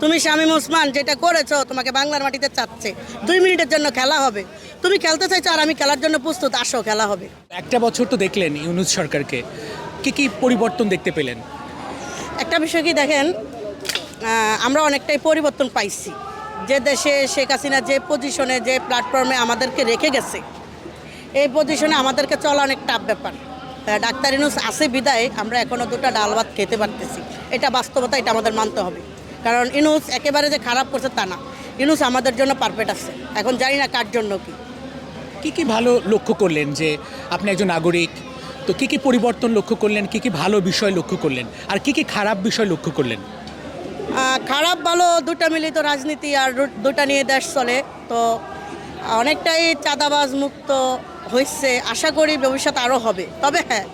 তুমি শামীম ওসমান যেটা করেছ তোমাকে বাংলার মাটিতে চাচ্ছে দুই মিনিটের জন্য খেলা হবে। তুমি খেলতে চাইছো আর আমি খেলার জন্য প্রস্তুত আসো খেলা হবে। একটা বছর তো দেখলেন ইউনুস সরকারকে। কি কি পরিবর্তন দেখতে পেলেন? একটা বিষয় কি দেখেন আমরা অনেকটাই পরিবর্তন পাইছি। যে দেশে শেখ হাসিনা যে পজিশনে যে প্ল্যাটফর্মে আমাদেরকে রেখে গেছে এই পজিশনে আমাদেরকে চলা অনেক টাফ ব্যাপার। ডাক্তার ইনুস আছে বিদায় আমরা এখনও দুটো ডাল ভাত খেতে পারতেছি। এটা বাস্তবতা এটা আমাদের মানতে হবে। কারণ ইনুস একেবারে যে খারাপ করছে তা না। ইনুস আমাদের জন্য পারফেক্ট আছে। এখন জানি না কার জন্য কি। কি কি ভালো লক্ষ্য করলেন যে আপনি একজন নাগরিক? তো কি কি পরিবর্তন লক্ষ্য করলেন? কি কি ভালো বিষয় লক্ষ্য করলেন? আর কি কি খারাপ বিষয় লক্ষ্য করলেন? খারাপ ভালো দুটা মিলিত রাজনীতি আর দুটা নিয়ে দেশ চলে। তো অনেকটাই চাঁদাবাজ মুক্ত হয়েছে। আশা করি ভবিষ্যৎ আরও হবে। তবে হ্যাঁ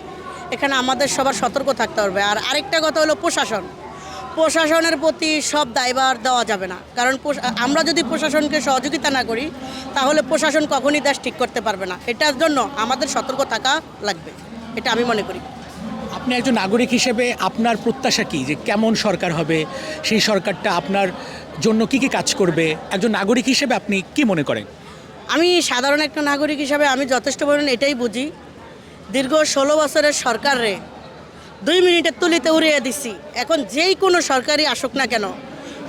এখানে আমাদের সবার সতর্ক থাকতে হবে। আর আরেকটা কথা হলো প্রশাসন। প্রশাসনের প্রতি সব দায়ভার দেওয়া যাবে না। কারণ আমরা যদি প্রশাসনকে সহযোগিতা না করি তাহলে প্রশাসন কখনই দেশ ঠিক করতে পারবে না। এটার জন্য আমাদের সতর্ক থাকা লাগবে এটা আমি মনে করি। আপনি একজন নাগরিক হিসেবে আপনার প্রত্যাশা কি? যে কেমন সরকার হবে? সেই সরকারটা আপনার জন্য কি কি কাজ করবে? একজন নাগরিক হিসেবে আপনি কি মনে করেন? আমি সাধারণ একটা নাগরিক হিসাবে আমি যথেষ্ট পরিমাণ এটাই বুঝি। দীর্ঘ ষোলো বছরের সরকারে দুই মিনিটের তুলিতে উড়িয়ে দিছি। এখন যেই কোনো সরকারি আসুক না কেন,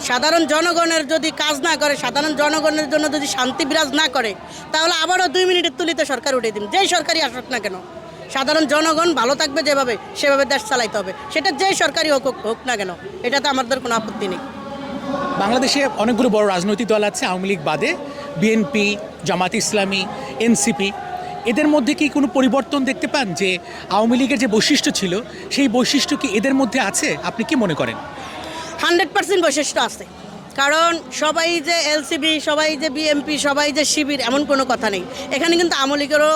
সাধারণ জনগণের যদি কাজ না করে, সাধারণ জনগণের জন্য যদি শান্তি বিরাজ না করে, তাহলে আবারও দুই মিনিটের তুলিতে সরকার উঠিয়ে দিন। যেই সরকারি আসুক না কেন, সাধারণ জনগণ ভালো থাকবে যেভাবে, সেভাবে দেশ চালাইতে হবে। সেটা যেই সরকারি হোক, হোক- হোক না কেন, এটাতে আমাদের কোনো আপত্তি নেই। বাংলাদেশে অনেকগুলো বড় রাজনৈতিক দল আছে, আওয়ামী লীগ বাদে, বিএনপি, জামাত ইসলামী, এনসিপি। এদের মধ্যে কি কোনো পরিবর্তন দেখতে পান যে আওয়ামী লীগের যে বৈশিষ্ট্য ছিল, সেই বৈশিষ্ট্য কি এদের মধ্যে আছে? আপনি কি মনে করেন? হান্ড্রেড পার্সেন্ট বৈশিষ্ট্য আছে। কারণ সবাই যে এলসিবি সবাই যে বিএমপি সবাই যে শিবির, এমন কোনো কথা নেই। এখানে কিন্তু আওয়ামী লীগেরও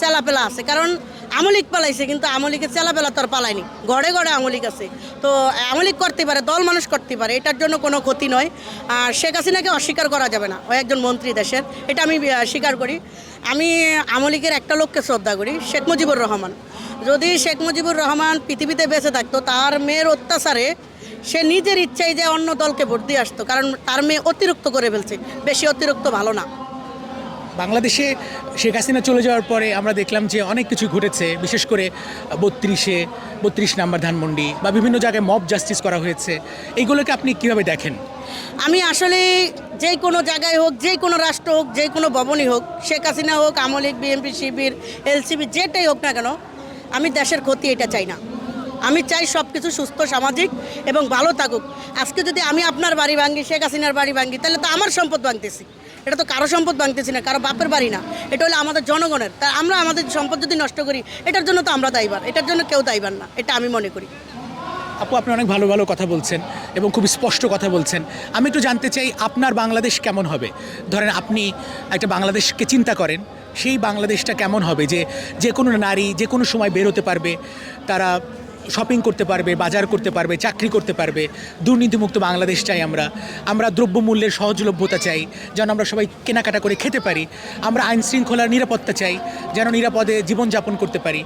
চেলাপেলা আছে। কারণ আমলিক পালাইছে, কিন্তু আমলিকের চেলাপেলা তো আর পালায়নি। ঘরে ঘরে আমলিক আছে। তো আমলিক করতে পারে, দল মানুষ করতে পারে, এটার জন্য কোনো ক্ষতি নয়। আর শেখ হাসিনাকে অস্বীকার করা যাবে না। ও একজন মন্ত্রী দেশের, এটা আমি স্বীকার করি। আমি আমলিকের একটা লোককে শ্রদ্ধা করি, শেখ মুজিবুর রহমান। যদি শেখ মুজিবুর রহমান পৃথিবীতে বেঁচে থাকতো, তার মেয়ের অত্যাচারে সে নিজের ইচ্ছায় যে অন্য দলকে ভোট দিয়ে আসতো, কারণ তার মেয়ে অতিরিক্ত করে ফেলছে। বেশি অতিরিক্ত ভালো না। বাংলাদেশে শেখ হাসিনা চলে যাওয়ার পরে আমরা দেখলাম যে অনেক কিছু ঘটেছে, বিশেষ করে বত্রিশে, বত্রিশ নাম্বার ধানমন্ডি বা বিভিন্ন জায়গায় মব জাস্টিস করা হয়েছে। এইগুলোকে আপনি কীভাবে দেখেন? আমি আসলে যে কোনো জায়গায় হোক, যে কোনো রাষ্ট্র হোক, যে কোনো ভবনই হোক, শেখ হাসিনা হোক আমলিক বিএনপি শিবির এলসিবি যেটাই হোক না কেন, আমি দেশের ক্ষতি এটা চাই না। আমি চাই সব কিছু সুস্থ, সামাজিক এবং ভালো থাকুক। আজকে যদি আমি আপনার বাড়ি ভাঙ্গি, শেখ হাসিনার বাড়ি ভাঙ্গি, তাহলে তো আমার সম্পদ ভাঙতেছি। এটা তো কারও সম্পদ ভাঙতেছি না, কারও বাপের বাড়ি না। এটা হলো আমাদের জনগণের। তা আমরা আমাদের সম্পদ যদি নষ্ট করি, এটার জন্য তো আমরা দায়বার এটার জন্য কেউ দায়বার না, এটা আমি মনে করি। আপু, আপনি অনেক ভালো ভালো কথা বলছেন এবং খুব স্পষ্ট কথা বলছেন। আমি একটু জানতে চাই, আপনার বাংলাদেশ কেমন হবে? ধরেন আপনি একটা বাংলাদেশকে চিন্তা করেন, সেই বাংলাদেশটা কেমন হবে? যে যে কোনো নারী, যে কোনো সময় বেরোতে পারবে, তারা শপিং করতে পারবে, বাজার করতে পারবে, চাকরি করতে পারবে, দুর্নীতিমুক্ত বাংলাদেশ চাই আমরা। আমরা দ্রব্যমূল্যের সহজলভ্যতা চাই, যেন আমরা সবাই কেনাকাটা করে খেতে পারি। আমরা আইন শৃঙ্খলার নিরাপত্তা চাই, যেন নিরাপদে জীবনযাপন করতে পারি।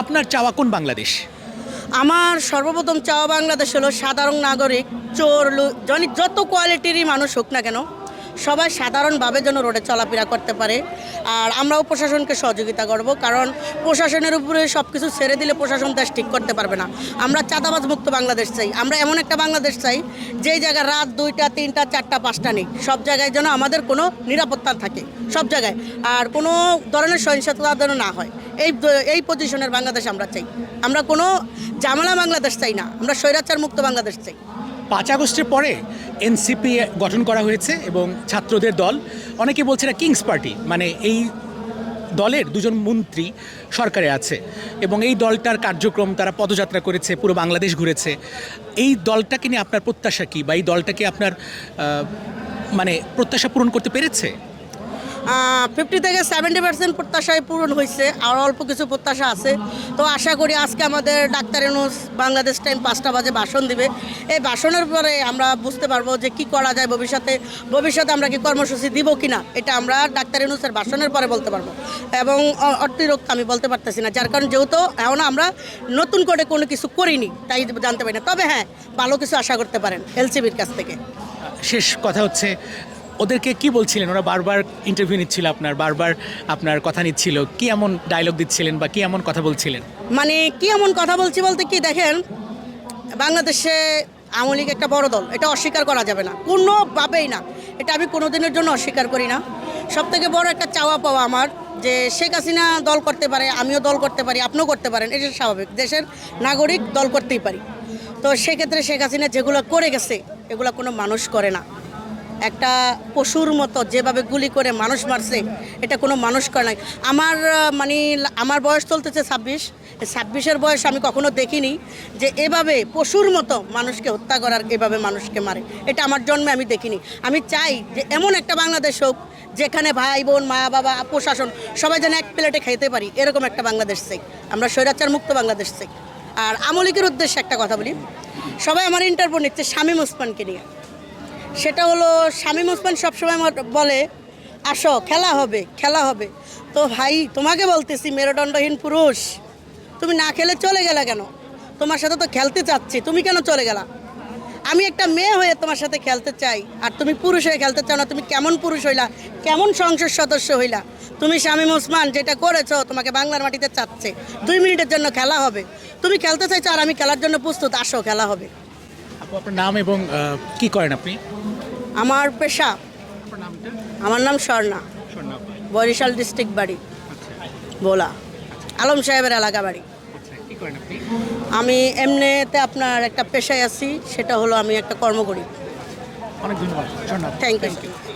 আপনার চাওয়া কোন বাংলাদেশ? আমার সর্বপ্রথম চাওয়া বাংলাদেশ হলো সাধারণ নাগরিক, চোর যত কোয়ালিটিরই মানুষ হোক না কেন সবাই সাধারণভাবে যেন রোডে চলাফেরা করতে পারে। আর আমরাও প্রশাসনকে সহযোগিতা করব, কারণ প্রশাসনের উপরে সব কিছু ছেড়ে দিলে প্রশাসন দেশ ঠিক করতে পারবে না। আমরা চাঁদাবাজ মুক্ত বাংলাদেশ চাই। আমরা এমন একটা বাংলাদেশ চাই, যেই জায়গায় রাত দুইটা, তিনটা, চারটা, পাঁচটা নেই। সব জায়গায় যেন আমাদের কোনো নিরাপত্তা থাকে। সব জায়গায়। আর কোনো ধরনের সহিংসতা যেন না হয়। এই এই পজিশনের বাংলাদেশ আমরা চাই। আমরা কোনো জামালা বাংলাদেশ চাই না। আমরা স্বৈরাচার মুক্ত বাংলাদেশ চাই। পাঁচ আগস্টের পরে এনসিপি গঠন করা হয়েছে এবং ছাত্রদের দল। অনেকে বলছে এটা কিংস পার্টি মানে এই দলের দুজন মন্ত্রী সরকারে আছে এবং এই দলটার কার্যক্রম তারা পদযাত্রা করেছে, পুরো বাংলাদেশ ঘুরেছে। এই দলটাকে নিয়ে আপনার প্রত্যাশা কী বা এই দলটাকে আপনার মানে প্রত্যাশা পূরণ করতে পেরেছে? ফিফটি থেকে সেভেন্টি পার্সেন্ট প্রত্যাশায় পূরণ হয়েছে আর অল্প কিছু প্রত্যাশা আছে। তো আশা করি আজকে আমাদের ডাক্তার এনুস বাংলাদেশ টাইম পাঁচটা বাজে ভাষণ দিবে। এই ভাষণের পরে আমরা বুঝতে পারব যে কি করা যায় ভবিষ্যতে ভবিষ্যতে আমরা কি কর্মসূচি দিব কি না এটা আমরা ডাক্তার এনুসের ভাষণের পরে বলতে পারব। এবং অ- অতিরিক্ত আমি বলতে পারতেছি না, যার কারণ যেহেতু এখন আমরা নতুন করে কোনো কিছু করিনি, তাই জানতে পারি না। তবে হ্যাঁ ভালো কিছু আশা করতে পারেন, এলসিবির কাছ থেকে। শেষ কথা হচ্ছে ওদেরকে কি বলছিলেন? ওরা বারবার ইন্টারভিউ নিচ্ছিল আপনার, বারবার আপনার কথা নিচ্ছিল। কি এমন ডায়লগ দিচ্ছিলেন বা কি এমন কথা বলছিলেন? মানে কি এমন কথা বলছি বলতে কি, দেখেন, বাংলাদেশে আওয়ামী লীগ একটা বড় দল, এটা অস্বীকার করা যাবে না। কোনোভাবেই না। এটা আমি কোনো দিনের জন্য অস্বীকার করি না। সব থেকে বড় একটা চাওয়া পাওয়া আমার যে শেখ হাসিনা দল করতে পারে, আমিও দল করতে পারি, আপনিও করতে পারেন, এটা স্বাভাবিক। দেশের নাগরিক দল করতেই পারি। তো সেক্ষেত্রে শেখ হাসিনা যেগুলো করে গেছে, এগুলো কোনো মানুষ করে না। একটা পশুর মতো যেভাবে গুলি করে মানুষ মারছে, এটা কোনো মানুষ করে নাই। আমার মানে আমার বয়স চলতেছে ছাব্বিশ। ছাব্বিশের বয়স আমি কখনো দেখিনি যে এভাবে পশুর মতো মানুষকে হত্যা করার এভাবে মানুষকে মারে। এটা আমার জন্মে আমি দেখিনি। আমি চাই যে এমন একটা বাংলাদেশ হোক, যেখানে ভাই, বোন, মা, বাবা, প্রশাসন সবাই যেন এক প্লেটে খাইতে পারি, এরকম একটা বাংলাদেশ চাই। আমরা স্বৈরাচার মুক্ত বাংলাদেশ চাই। আর আমলিকের উদ্দেশ্যে একটা কথা বলি। সবাই আমার ইন্টারভিউ নিচ্ছে শামীম ওসমানকে নিয়ে। সেটা হলো শামীম ওসমান সবসময় আমার বলে, আসো, খেলা হবে খেলা হবে। তো ভাই, তোমাকে বলতেছি, মেরুদণ্ডহীন পুরুষ, তুমি না খেলে চলে গেলা কেন? তোমার সাথে তো খেলতে চাচ্ছি, তুমি কেন চলে গেলা? আমি একটা মেয়ে হয়ে তোমার সাথে খেলতে চাই, আর তুমি পুরুষ হয়ে খেলতে চাও না, তুমি কেমন পুরুষ হইলা? কেমন সংসদ সদস্য হইলা? তুমি শামীম ওসমান যেটা করেছ, তোমাকে বাংলার মাটিতে চাচ্ছে, দুই মিনিটের জন্য খেলা হবে। তুমি খেলতে চাইছো আর আমি খেলার জন্য প্রস্তুত, আসো, খেলা হবে। আপনার নাম এবং কি করেন আপনি? আমার পেশা। আমার নাম স্বর্ণা। বরিশাল ডিস্ট্রিক্ট বাড়ি। বোলা আলম সাহেবের এলাকা বাড়ি। আপনি? আমি এমনিতে আপনার একটা পেশায় আছি সেটা হলো আমি একটা কর্ম করি অনেক ধন্যবাদ ধন্যবাদ থ্যাংক ইউ